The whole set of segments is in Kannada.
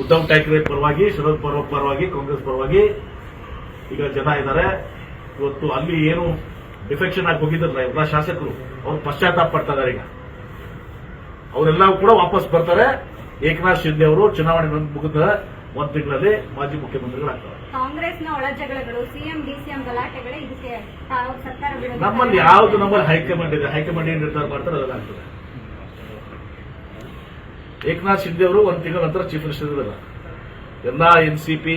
ಉದ್ಧವ್ ಠಾಕ್ರೆ ಪರವಾಗಿ ಶರದ್ ಪರ್ವ ಪರವಾಗಿ ಕಾಂಗ್ರೆಸ್ ಪರವಾಗಿ ಈಗ ಜನ ಇದ್ದಾರೆ ಇವತ್ತು ಅಲ್ಲಿ ಏನು ಡಿಫೆಕ್ಷನ್ ಆಗಿ ಹೋಗಿದ್ರಲ್ಲ ಎಲ್ಲ ಶಾಸಕರು ಅವ್ರು ಪಶ್ಚಾತ್ತಾಪ ಪಡ್ತಾ ಇದಾರೆ ಈಗ. ಅವರೆಲ್ಲ ಕೂಡ ವಾಪಸ್ ಬರ್ತಾರೆ. ಏಕನಾಥ್ ಶಿಂದೆ ಅವರು ಚುನಾವಣೆ ಮುಗಿದ ಒಂದ್ ತಿಂಗಳಲ್ಲಿ ಮಾಜಿ ಮುಖ್ಯಮಂತ್ರಿಗಳಾಗ್ತಾರೆ. ಕಾಂಗ್ರೆಸ್ನ ಒಳಜಗಳಗಳು ಸಿಎಂ ಡಿಸಿಎಂ ಗಲಾಟೆಗಳೇ ಇದಕ್ಕೆ ಸರ್ಕಾರ ನಮ್ಮಲ್ಲಿ ಯಾವ್ದು ನಮ್ಮಲ್ಲಿ ಹೈಕಮಾಂಡ್ ಇದೆ ಹೈಕಮಾಂಡ್ ಏನ್ ನಿರ್ಧಾರ ಮಾಡ್ತಾರೆ ಅದೆಲ್ಲ ಆಗ್ತದೆ. ಏಕನಾಥ್ ಶಿಂದೆ ಅವರು ಒಂದು ತಿಂಗಳ ನಂತರ ಚೀಫ್ ಮಿನಿಸ್ಟರ್ ಇದ್ದಾರೆ ಎಲ್ಲ ಎನ್ ಸಿ ಪಿ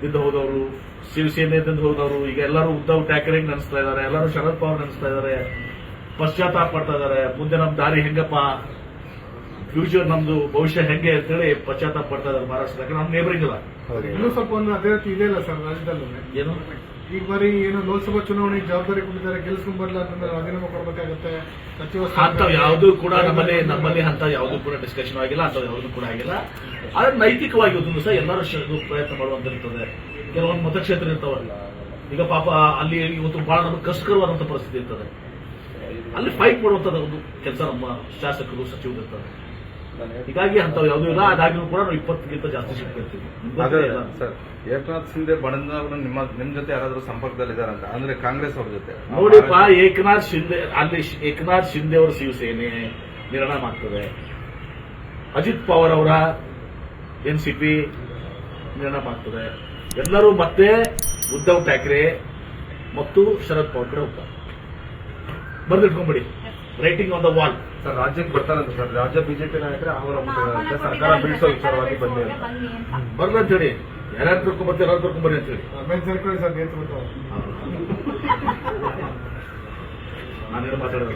ದಿಂದ ಹೋದವರು ಶಿವಸೇನೆದಿಂದ ಹೋದವರು ಈಗ ಎಲ್ಲರೂ ಉದ್ಧವ್ ಠಾಕ್ರೆ ನೆನೆಸ್ತಾ ಇದ್ದಾರೆ ಎಲ್ಲರೂ ಶರದ್ ಪವಾರ್ ನೆನೆಸ್ತಾ ಇದ್ದಾರೆ ಪಶ್ಚಾತ್ತಾಪ ಪಡ್ತಾ ಇದ್ದಾರೆ ಮುಂದೆ ನಮ್ ದಾರಿ ಹೆಂಗಪ್ಪ ಫ್ಯೂಚರ್ ನಮ್ದು ಭವಿಷ್ಯ ಹೆಂಗೆ ಅಂತೇಳಿ ಪಶ್ಚಾತ್ತಾಪ ಪಡ್ತಾ ಇದ್ದಾರೆ ಯಾಕಂದ್ರೆ ನಮ್ ನೇಬರಿಂಗ್ ಇಲ್ಲ ಇನ್ನೂ ಸ್ವಲ್ಪ ಒಂದು ಅದೇ ರೀತಿ ಇದೆ ಇಲ್ಲ ಸರ್ ರಾಜ್ಯದಲ್ಲೂ ಏನು? ಈಗ ಬರೀ ಏನು ಲೋಕಸಭಾ ಚುನಾವಣೆಗೆ ಜವಾಬ್ದಾರಿ ಕೊಟ್ಟಿದ್ದಾರೆ, ಗೆಲ್ಸ್ಕೊಂಡ್ ಬರ್ಲ ಅಂತಂದ್ರೆ ರಾಜೀನಾಮೆ ಕೊಡ್ಬೇಕಾಗತ್ತೆ. ಸಚಿವ ಅಂತ ಯಾವುದು ಕೂಡ ನಮ್ಮಲ್ಲಿ ನಮ್ಮಲ್ಲಿ ಅಂತ ಯಾವುದು ಕೂಡ ಡಿಸ್ಕಷನ್ ಆಗಿಲ್ಲ ಅಂತ ಯಾವುದು ಕೂಡ ಆಗಿಲ್ಲ. ಆದ್ರೆ ನೈತಿಕವಾಗಿ ಒಂದು ಸಹ ಎಲ್ಲರೂ ಪ್ರಯತ್ನ ಮಾಡುವಂತ ಮಾಡುವಂತಿರ್ತದೆ. ಕೆಲವೊಂದು ಮತಕ್ಷೇತ್ರ ಇರ್ತಾವಲ್ಲ. ಈಗ ಪಾಪ ಅಲ್ಲಿ ಇವತ್ತು ಬಹಳ ನಮಗೆ ಕಷ್ಟಕರವಾದಂತ ಪರಿಸ್ಥಿತಿ ಇರ್ತದೆ. ಅಲ್ಲಿ ಫೈಟ್ ಮಾಡುವಂತದ ಒಂದು ಕೆಲಸ ನಮ್ಮ ಶಾಸಕರು, ಸಚಿವರು ಇರ್ತಾರೆ. ಹೀಗಾಗಿ ಅಂತವ್ ಯಾವುದೂ ಇಲ್ಲ. ಅದಾಗಿಯೂ ಕೂಡ ನಾವು ಇಪ್ಪತ್ತಕ್ಕಿಂತ ಜಾಸ್ತಿ ಸರ್ ಏಕನಾಥ್ ಶಿಂದೆ ಬಣದವರು ನಿಮ್ಮ ನಿಮ್ ಜೊತೆ ಯಾರಾದ್ರೂ ಸಂಪರ್ಕದಲ್ಲಿದ್ದಾರೆ ಅಂತ ಅಂದ್ರೆ ಕಾಂಗ್ರೆಸ್ ಅವ್ರ ಜೊತೆ. ನೋಡಿಪ್ಪ ಏಕನಾಥ್ ಶಿಂದೆ ಅಲ್ಲಿ ಏಕನಾಥ್ ಶಿಂದೆ ಅವರ ಶಿವಸೇನೆ ನಿರ್ಣಯ ಮಾಡ್ತದೆ. ಅಜಿತ್ ಪವಾರ್ ಅವರ ಎನ್ಸಿಪಿ ನಿರ್ಣಯ ಮಾಡ್ತದೆ. ಎಲ್ಲರೂ ಮತ್ತೆ ಉದ್ಧವ್ ಠಾಕ್ರೆ ಮತ್ತು ಶರದ್ ಪವಾರ್ ಕಡೆ ಹೋಗ್ತಾರೆ ಬರ್ದಿಟ್ಕೊಂಬಿಡಿ writing on the wall sir ರಾಜ್ಯಕ್ಕೆ ಬರ್ತಾರಂತ ಸರ್. ರಾಜ್ಯ ಬಿಜೆಪಿ ನಾಯಕರೇ ಆಹ್ವಾನ ಸರ್ಕಾರ ಬೀಳಿಸೋ ವಿಚಾರವಾಗಿ ಬನ್ನಿ ಅಂತ. ಬರ್ಲಿ ಅಂತ. ಹೇಳಿ. ಯಾರ್ಯಾರು ಕರ್ಕೊಂಡ್ಬರ್ತಾರೆ ಎಲ್ಲರೂ ಕರ್ಕೊಂಡ್ಬರ್ರಿ ಅಂತ ಹೇಳಿ. ರಮೇಶ್ ಜಾರಕಿಹೊಳಿ ಸರ್ ನೇತೃತ್ವ ನಾನೇನು ಮಾತಾಡೋದು?